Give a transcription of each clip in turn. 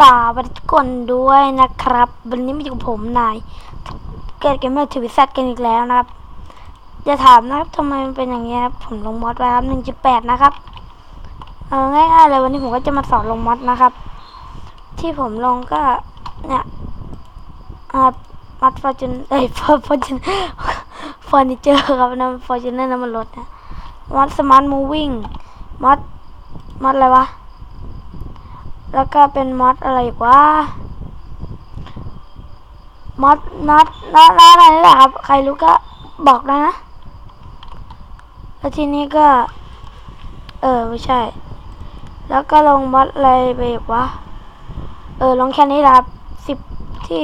สวัสดีทุกคนด้วยนะครับ วันนี้มาอยู่กับผมนายเกิดเกมเมอร์ทีวีแซดกันอีกแล้วนะครับจะถามนะครับทำไมมันเป็นอย่างนี้ครับผมลงมอดไว้ครับหนึ่งจุดแปดนะครับเออง่ายๆเลยวันนี้ผมก็จะมาสอนลงมอดนะครับ ที่ผมลงก็เนี่ยครับมัดฟอร์จูนเอ้ยฟอร์ฟอร์จูนฟอร์นิเจอร์ครับนะฟอร์จูเนอร์น้ำมันรถนะมัดสมาร์ทมูวิ่งมัดมัดอะไรวะ แล้วก็เป็นมอดอะไรวะมอดนัดนัดอะไรนี่แหละครับ ใครรู้ก็บอกได้นะ แล้วทีนี้ก็ เออไม่ใช่ แล้วก็ลงมอดอะไรไปวะ เออลงแค่นี้ละครับสิบที่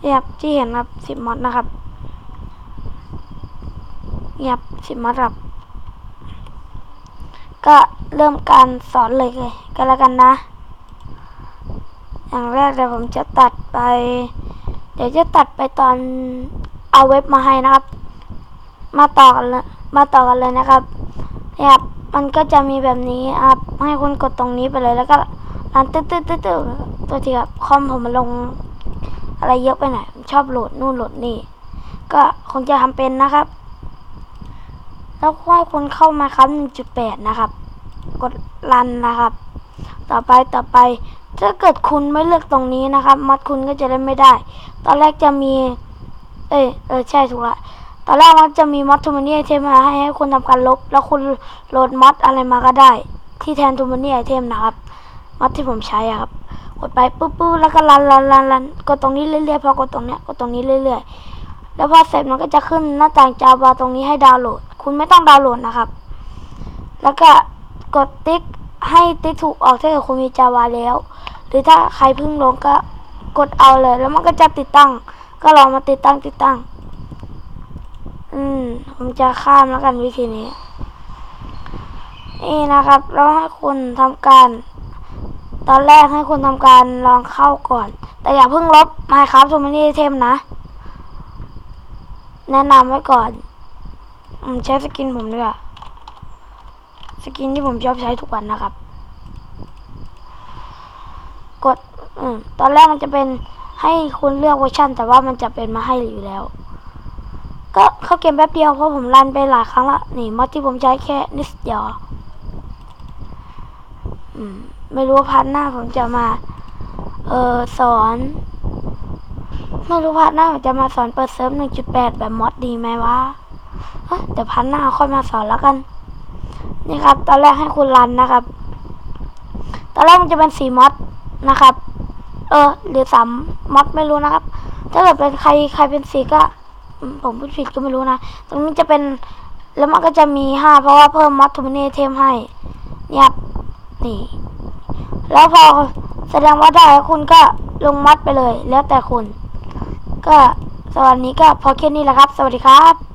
เนี่ยครับที่เห็นครับสิบมอดนะครับเงียบสิบมอดครับ ก็เริ่มการสอนเลยเลยกันแล้วกันนะ อย่างแรกเดี๋ยวผมจะตัดไป เดี๋ยวจะตัดไปตอนเอาเว็บมาให้นะครับ มาต่อกันเลยมาต่อกันเลยนะครับเนี่ยครับมันก็จะมีแบบนี้ครับให้คุณกดตรงนี้ไปเลยแล้วก็รันตึ๊ดตึ๊ดตึ๊ดตึ๊ดตัวที่ครับคอมผมมันลง อะไรเยอะไปหน่อยผมชอบโหลดนู่นโหลดนี่ ก็คงจะทำเป็นนะครับ แล้วให้คุณเข้ามาครับ1.8 นะครับ กดรันนะครับ ต่อไปต่อไป ถ้าเกิดคุณไม่เลือกตรงนี้นะครับ มัดคุณก็จะได้ไม่ได้ ตอนแรกจะมี เอยเออใช่ถูกละตอนแรกมันจะมีมัดทูมานี่ไอเทมมาให้ให้คุณทำการลบ แล้วคุณโหลดมัดอะไรมาก็ได้ ที่แทนทูมานี่ไอเทมนะครับ มัดที่ผมใช้อะครับกดไปปุ๊บปุ๊บแล้วก็รันรันรันรันกดตรงนี้เรื่อยๆพอกดตรงเนี้ยกดตรงนี้เรื่อยๆ แล้วพอเสร็จมันก็จะขึ้นหน้าต่างจาวาตรงนี้ให้ดาวน์โหลด คุณไม่ต้องดาวน์โหลดนะครับ แล้วก็กดติ๊ก ให้ติ๊กถูกออกถ้าเกิดคุณมีจาวาแล้ว หรือถ้าใครเพิ่งลงก็กดเอาเลย แล้วมันก็จะติดตั้ง ก็ลองมาติดตั้งติดตั้ง อืมผมจะข้ามแล้วกันวิธีนี้ นี่นะครับแล้วให้คุณทำการ ตอนแรกให้คุณทำการลองเข้าก่อน แต่อย่าเพิ่งลบ Minecraft ทูมานี่เทมนะ แนะนำไว้ก่อน อืมใช้สกินผมด้วย กินที่ผมชอบใช้ทุกวันนะครับ กดอตอนแรกมันจะเป็นให้คุณเลือกเวอร์ชันแต่ว่ามันจะเป็นมาให้อยู่แล้ว ก็เข้าเกมแป๊บเดียวเพราะผมรันไปหลายครั้งละนี่มอดที่ผมใช้แค่นิดเดียวอืมไม่รู้ว่าพาร์ทหน้าผมจะมา เออสอนไม่รู้พาร์ทหน้าผมจะมาสอนเปิดเซิร์ฟหนึ่งจุดแปดแบบมอดดีไหมวะเอ้ยเดี๋ยวพาร์ทหน้าค่อยมาสอนแล้วกัน นี่ครับ ตอนแรกให้คุณรันนะครับ ตอนแรกมันจะเป็นสีมอดนะครับ เออ หรือสามมอดไม่รู้นะครับ ถ้าเกิดเป็นใครใครเป็นสีก็ผมพูดผิดก็ไม่รู้นะ ตรงนี้จะเป็นแล้วมันก็จะมีห้าเพราะว่าเพิ่มมอดทูมินีเทมให้เนี่ยครับนี่ แล้วพอแสดงว่าได้แล้วคุณก็ลงมอดไปเลย แล้วแต่คุณ ก็สวัสดีก็พอแค่นี้แหละครับ สวัสดีครับ